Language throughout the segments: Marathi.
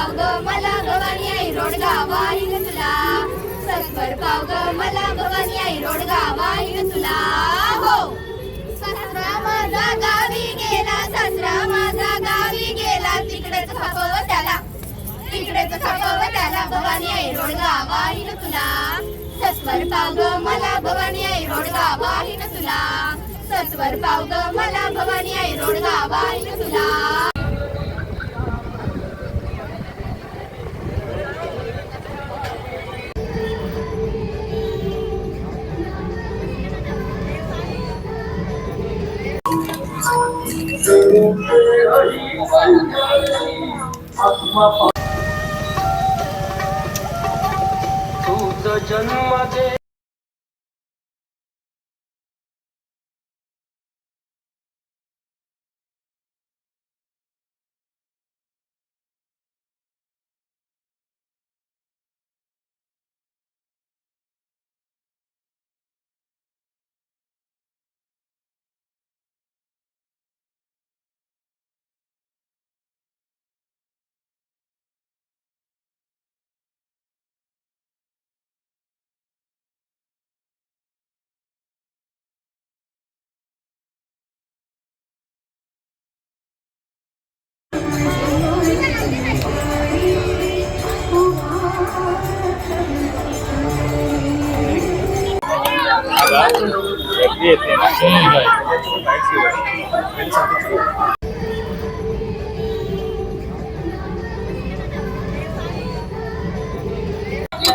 पाव ग मला भवानी आई रोडगा वाहीन तुला. सत्वर पाव ग मला भवानी आई रोडगा वाहीन तुला. हो. सासरा माझा गावी गेला सासरा माझा गावी गेला. तिकडेच खापव त्याला. तिकडेच खापव त्याला भवानी आई रोडगा वाहीन तुला. सत्वर पाव ग मला भवानी आई रोडगा वाहीन तुला. सत्वर पाव ग मला भवानी आई रोडगा वाहीन तुला. तूच जन्म दे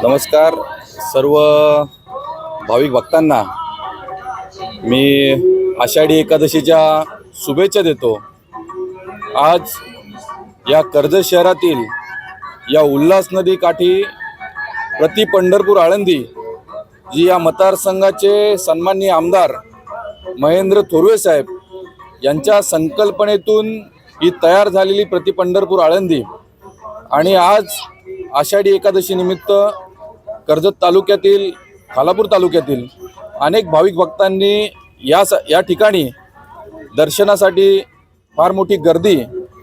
नमस्कार सर्व भाविक भक्तांना मी आषाढी एकादशीच्या शुभेच्छा देतो. आज या कर्जत शहरातील या उल्हास नदी काठी प्रति पंढरपूर आळंदी जी या मतदारसंघाचे सन्माननीय आमदार महेंद्र थोरवे साहेब यांच्या संकल्पनेतून ही तयार झालेली प्रति पंढरपूर आळंदी आणि आज आषाढी एकादशीनिमित्त कर्जत तालुक्यातील खालापूर तालुक्यातील अनेक भाविक भक्तांनी या स या ठिकाणी दर्शनासाठी फार मोठी गर्दी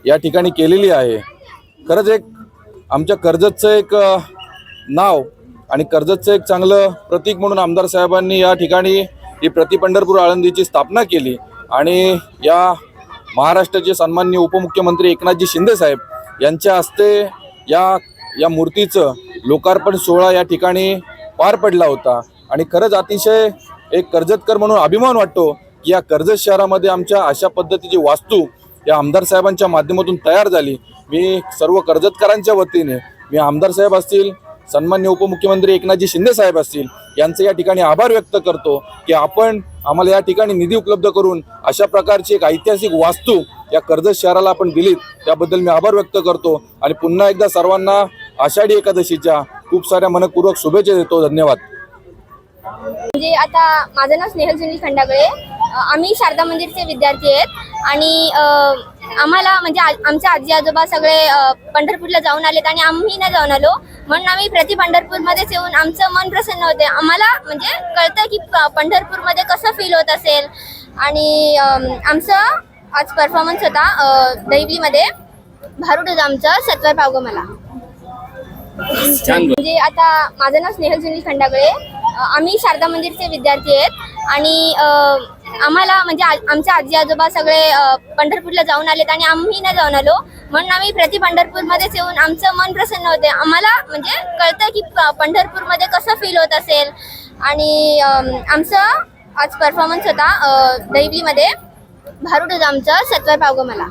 या ठिकाणी केलेली आहे. खरंच एक आमच्या कर्जतचं एक नाव आणि कर्जतचं एक चांगलं प्रतीक म्हणून आमदार साहेबांनी या ठिकाणी ही प्रति पंढरपूर आळंदीची स्थापना केली. आणि या महाराष्ट्राचे सन्माननीय उपमुख्यमंत्री एकनाथजी शिंदे साहेब यांच्या हस्ते या या मूर्तीचं लोकार्पण सोहळा या ठिकाणी पार पडला होता. आणि खरंच अतिशय एक कर्जतकर म्हणून अभिमान वाटतो की या कर्जत शहरामध्ये आमच्या अशा पद्धतीची वास्तू या आमदार साहेबांच्या माध्यमातून तयार झाली. मी सर्व कर्जतकरांच्या वतीने मी आमदार साहेब असतील सन्मान्य उपमुख्यमंत्री एकनाथजी शिंदे साहेब असतील यांचे या ठिकाणी आभार व्यक्त करतो की आपण आम्हाला या ठिकाणी निधी उपलब्ध करून अशा प्रकारची एक ऐतिहासिक वास्तू या कर्जत शहराला आपण दिलीत त्याबद्दल मी आभार व्यक्त करतो. आणि पुन्हा एकदा सर्वांना आषाढी एकादशीच्या खूप साऱ्या मनपूर्वक शुभेच्छा देतो. धन्यवाद. म्हणजे आता माझं नाव स्नेहल सुनील खंडागळे. आम्ही शारदा मंदिरचे विद्यार्थी आहेत. आणि आम्हाला म्हणजे आमचे आजी आजोबा सगळे पंढरपूरला जाऊन आलेत आणि आम्ही नाही जाऊन आलो. म्हणून आम्ही प्रति पंढरपूरमध्येच येऊन आमचं मन प्रसन्न होते. आम्हाला म्हणजे कळतं की पंढरपूरमध्ये कसं फील होत असेल. आणि आमचं आज परफॉर्मन्स होता अ, दैवलीमध्ये. भारूड होतं आमचं सत्वर पावगं मला. म्हणजे आता माझं नाव स्नेहल सुनील खंडागळे. आम्ही शारदा मंदिरचे विद्यार्थी आहेत. आणि आम्हाला म्हणजे आमच्या आमचे आजी आजोबा सगळे पंढरपूरला जाऊन आलेत आणि आम्ही नाही जाऊन आलो. म्हणून आम्ही प्रति पंढरपूरमध्येच येऊन आमचं मन प्रसन्न होते. आम्हाला म्हणजे कळतं की पंढरपूरमध्ये कसं फील होत असेल. आणि आमचं आज परफॉर्मन्स होता अ, दैवलीमध्ये. भारूड होतं आमचं सत्वर पावगं मला.